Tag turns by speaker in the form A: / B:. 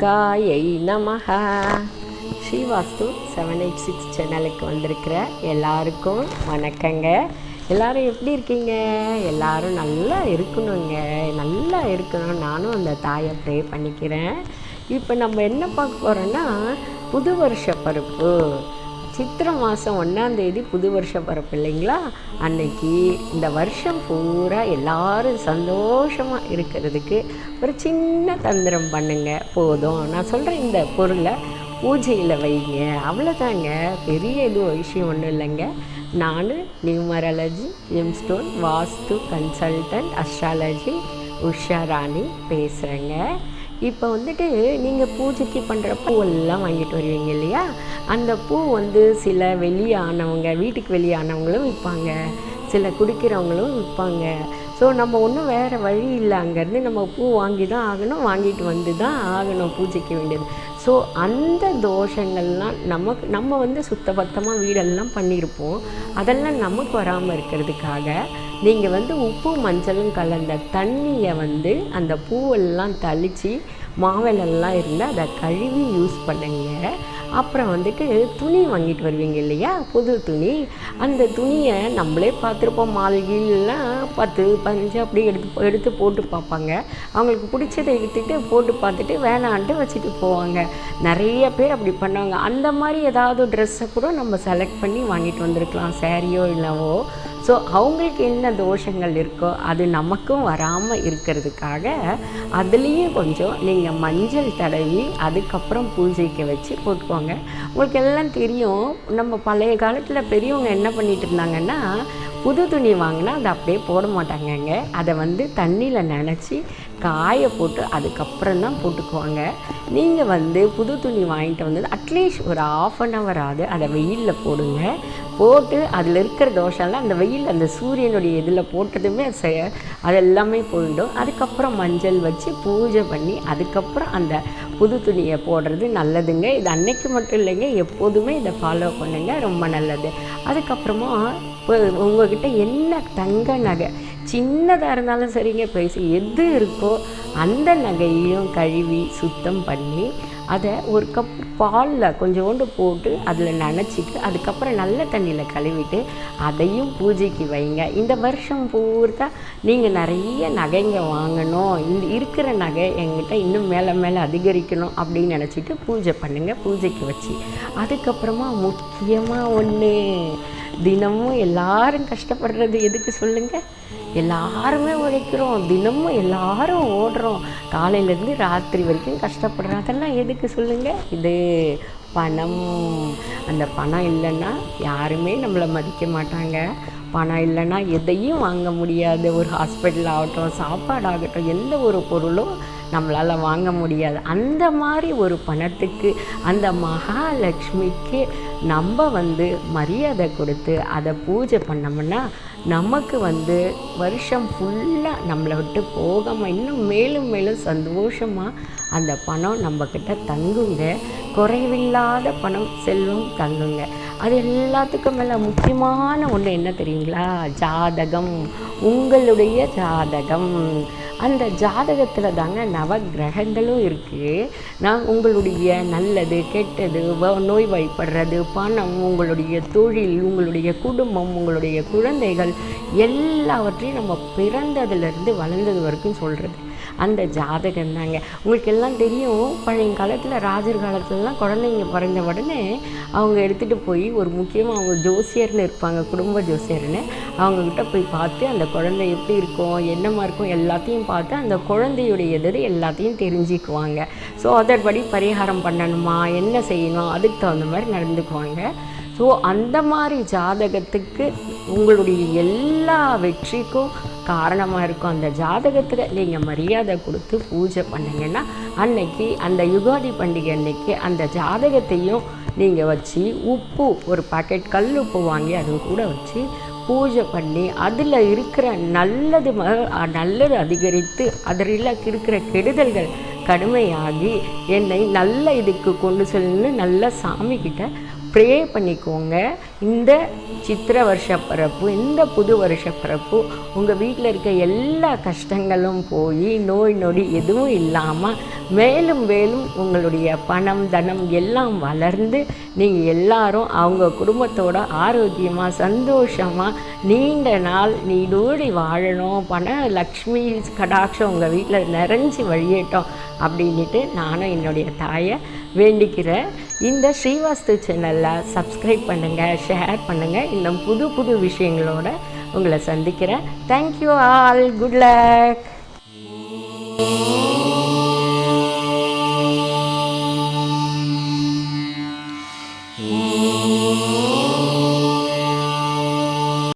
A: துர்காயை நமக ஸ்ரீவாஸ்து seven eight six சேனலுக்கு வந்திருக்கிற எல்லாருக்கும் வணக்கங்க. எல்லாரும் எப்படி இருக்கீங்க? எல்லாரும் நல்லா இருக்கணுங்க. நல்லா இருக்கணும். நானும் அந்த தாயை ப்ரே பண்ணிக்கிறேன். இப்போ நம்ம என்ன பார்க்க போகிறோன்னா புது வருஷ பருப்பு. சித்திரை மாதம் ஒன்றாந்தேதி புது வருஷம் பிறப்பு இல்லைங்களா? அன்னைக்கு இந்த வருஷம் பூரா எல்லாரும் சந்தோஷமாக இருக்கிறதுக்கு ஒரு சின்ன தந்திரம் பண்ணுங்க. போதும். நான் சொல்கிறேன் இந்த பொருளை பூஜையில் வைங்க. அவ்வளோதாங்க பெரிய எதுவும் விஷயம் ஒன்றும் இல்லைங்க. நான் numerology gemstone vastu consultant astrology Usha Rani பேசுகிறேங்க இப்போ வந்துட்டு நீங்கள் பூஜைக்கு பண்ணுற பூவெல்லாம் வாங்கிட்டு வருவீங்க இல்லையா? அந்த பூ வந்து சில வெளியானவங்க வீட்டுக்கு வெளியானவங்களும் விற்பாங்க சில குடிக்கிறவங்களும் விற்பாங்க ஸோ நம்ம ஒன்றும் வேறு வழி இல்லை. அங்கேருந்து நம்ம பூ வாங்கி தான் ஆகணும். வாங்கிட்டு வந்து தான் ஆகணும் பூஜைக்கு வேண்டியது. ஸோ அந்த தோஷங்கள்லாம் நமக்கு நம்ம வந்து சுத்தபத்தமாக வீடெல்லாம் பண்ணியிருப்போம். அதெல்லாம் நமக்கு வராமல் இருக்கிறதுக்காக நீங்கள் வந்து உப்பு மஞ்சளும் கலந்த தண்ணியை வந்து அந்த பூவெல்லாம் தளித்து மாவிலெல்லாம் இருந்தால் அதை கழுவி யூஸ் பண்ணுங்க. அப்புறம் வந்துட்டு துணி வாங்கிட்டு வருவீங்க இல்லையா? புது துணி. அந்த துணியை நம்மளே பார்த்துருப்போம். மால்கிலாம் பத்து பஞ்சு அப்படி எடுத்து எடுத்து போட்டு பார்ப்பாங்க. அவங்களுக்கு பிடிச்சதை எடுத்துகிட்டு போட்டு பார்த்துட்டு வேணான்ட்டு வச்சுட்டு போவாங்க. நிறைய பேர் அப்படி பண்ணுவாங்க. அந்த மாதிரி ஏதாவது ட்ரெஸ்ஸை கூட நம்ம செலக்ட் பண்ணி வாங்கிட்டு வந்திருக்கலாம். சேரீயோ இல்லவோ. ஸோ அவங்களுக்கு என்ன தோஷங்கள் இருக்கோ அது நமக்கும் வராமல் இருக்கிறதுக்காக அதுலேயும் கொஞ்சம் நீங்கள் மஞ்சள் தடவி அதுக்கப்புறம் பூஜைக்கு வச்சு போட்டுக்கோங்க. உங்களுக்கு எல்லாம் தெரியும் நம்ம பழைய காலத்தில் பெரியவங்க என்ன பண்ணிகிட்டு இருந்தாங்கன்னா புது துணி வாங்கினா அதை அப்படியே போட மாட்டாங்கங்க. அதை வந்து தண்ணியில் நினச்சி காய போட்டு அதுக்கப்புறம் தான் போட்டுக்குவாங்க. நீங்கள் வந்து புது துணி வாங்கிட்டு வந்தது அட்லீஸ்ட் ஒரு ஆஃப் அன் ஹவர் ஆகுது அதை வெயிலில் போடுங்க. போட்டு அதில் இருக்கிற தோஷம்லாம் அந்த வெயில் அந்த சூரியனுடைய இதில் போட்டதுமே செ- அது எல்லாமே போயிடும். அதுக்கப்புறம் மஞ்சள் வச்சு பூஜை பண்ணி அதுக்கப்புறம் அந்த புது துணியை போடுறது நல்லதுங்க. இது அன்னைக்கு மட்டும் இல்லைங்க எப்போதுமே இதை ஃபாலோ பண்ணுங்கள் ரொம்ப நல்லது. அதுக்கப்புறமா இப்போ உங்ககிட்ட என்ன தங்க நகை? சின்னதாக இருந்தாலும் சரிங்க பேசி எது இருக்கோ அந்த நகையையும் கழுவி சுத்தம் பண்ணி அதை ஒரு கப் பாலில் கொஞ்சோண்டு போட்டு அதில் நனைச்சிட்டு அதுக்கப்புறம் நல்ல தண்ணியில் கழுவிட்டு அதையும் பூஜைக்கு வைங்க. இந்த வருஷம் பூர்த்தா நீங்கள் நிறைய நகைங்க வாங்கணும். இந்த இருக்கிற நகை எங்கிட்ட இன்னும் மேலே மேலே அதிகரிக்கணும் அப்படின்னு நினச்சிட்டு பூஜை பண்ணுங்கள் பூஜைக்கு வச்சு. அதுக்கப்புறமா முக்கியமாக ஒன்று தினமும் எல்லாரும் கஷ்டப்படுறது எதுக்கு சொல்லுங்கள் எல்லாருமே உழைக்கிறோம். தினமும் எல்லாரும் ஓடுறோம். காலையிலேருந்து ராத்திரி வரைக்கும் கஷ்டப்படுறோம். அதெல்லாம் எதுக்கு சொல்லுங்கள் இது பணம். அந்த பணம் இல்லைன்னா யாருமே நம்மளை மதிக்க மாட்டாங்க. பணம் இல்லைன்னா எதையும் வாங்க முடியாது ஒரு ஹாஸ்பிட்டல் ஆகட்டும் சாப்பாடு ஆகட்டும் எந்த ஒரு பொருளும் நம்மளால் வாங்க முடியாது. அந்த மாதிரி ஒரு பணத்துக்கு அந்த மகாலட்சுமிக்கு நம்ம வந்து மரியாதை கொடுத்து அதை பூஜை பண்ணோம்னா நமக்கு வந்து வருஷம் ஃபுல்லாக நம்மளை விட்டு போகாமல் இன்னும் மேலும் மேலும் சந்தோஷமாக அந்த பணம் நம்மக்கிட்ட தங்குங்க. குறைவில்லாத பணம் செல்வம் தங்குங்க. அது எல்லாத்துக்கும் மேலே முக்கியமான ஒன்று என்ன தெரியுங்களா? ஜாதகம். உங்களுடைய ஜாதகம். அந்த ஜாதகத்தில் தாங்க நவ கிரகங்களும் இருக்குது நான் உங்களுடைய நல்லது கெட்டது வ- நோய்வாய்ப்படுறது பணம் உங்களுடைய தொழில் உங்களுடைய குடும்பம் உங்களுடைய குழந்தைகள் எல்லாவற்றையும் நம்ம பிறந்ததுலேருந்து வளர்ந்தது வரைக்கும் சொல்கிறது அந்த ஜாதகம் தாங்க உங்களுக்கு எல்லாம் தெரியும் பழைய காலத்தில் ராஜர் காலத்துலலாம் குழந்தைங்க பிறந்த உடனே அவங்க எடுத்துகிட்டு போய் ஒரு முக்கியமாக அவங்க ஜோசியர்னு இருப்பாங்க குடும்ப ஜோசியர்னு. அவங்கக்கிட்ட போய் பார்த்து அந்த குழந்தை எப்படி இருக்கும் என்னமா இருக்கும் எல்லாத்தையும் பார்த்து அந்த குழந்தையுடைய இது எல்லாத்தையும் தெரிஞ்சுக்குவாங்க. ஸோ அதன்படி பரிகாரம் பண்ணணுமா என்ன செய்யணும் அதுக்கு தகுந்த மாதிரி நடந்துக்குவாங்க. ஸோ அந்த மாதிரி ஜாதகத்துக்கு உங்களுடைய எல்லா வெற்றிக்கும் காரணமாக இருக்கும் அந்த ஜாதகத்தில் நீங்கள் மரியாதை கொடுத்து பூஜை பண்ணீங்கன்னா அன்னைக்கு அந்த யுகாதி பண்டிகை அன்னைக்கு அந்த ஜாதகத்தையும் நீங்கள் வச்சு உப்பு ஒரு பாக்கெட் கல் உப்பு வாங்கி அது கூட வச்சு பூஜை பண்ணி அதில் இருக்கிற நல்லது ம- நல்லது அதிகரித்து அதில் இருக்கிற கெடுதல்கள் கடுமையாகி என்னை நல்ல இதுக்கு கொண்டு செல்லுன்னு நல்ல சாமிக்கிட்ட ப்ரே பண்ணிக்கோங்க. இந்த சித்திர வருஷ பிறப்பு இந்த புது வருஷ பிறப்பு உங்கள் வீட்டில் இருக்க எல்லா கஷ்டங்களும் போய் நோய் நொடி எதுவும் இல்லாமல் மேலும் மேலும் உங்களுடைய பணம் தனம் எல்லாம் வளர்ந்து நீங்கள் எல்லாரும் அவங்க குடும்பத்தோட ஆரோக்கியமாக சந்தோஷமாக நீண்ட நாள் நீடூடி வாழணும் பண லக்ஷ்மி கடாட்சம் உங்கள் வீட்டில் நிறைஞ்சி வழியட்டும் அப்படின்ட்டு நானும் என்னுடைய தாயை வேண்டிக்கிறேன். இந்த ஸ்ரீவாஸ்து சேனலில் சப்ஸ்கிரைப் பண்ணுங்கள் ஷேர் பண்ணுங்கள் இன்னும் புது புது விஷயங்களோட உங்களை சந்திக்கிறேன். Thank you all good luck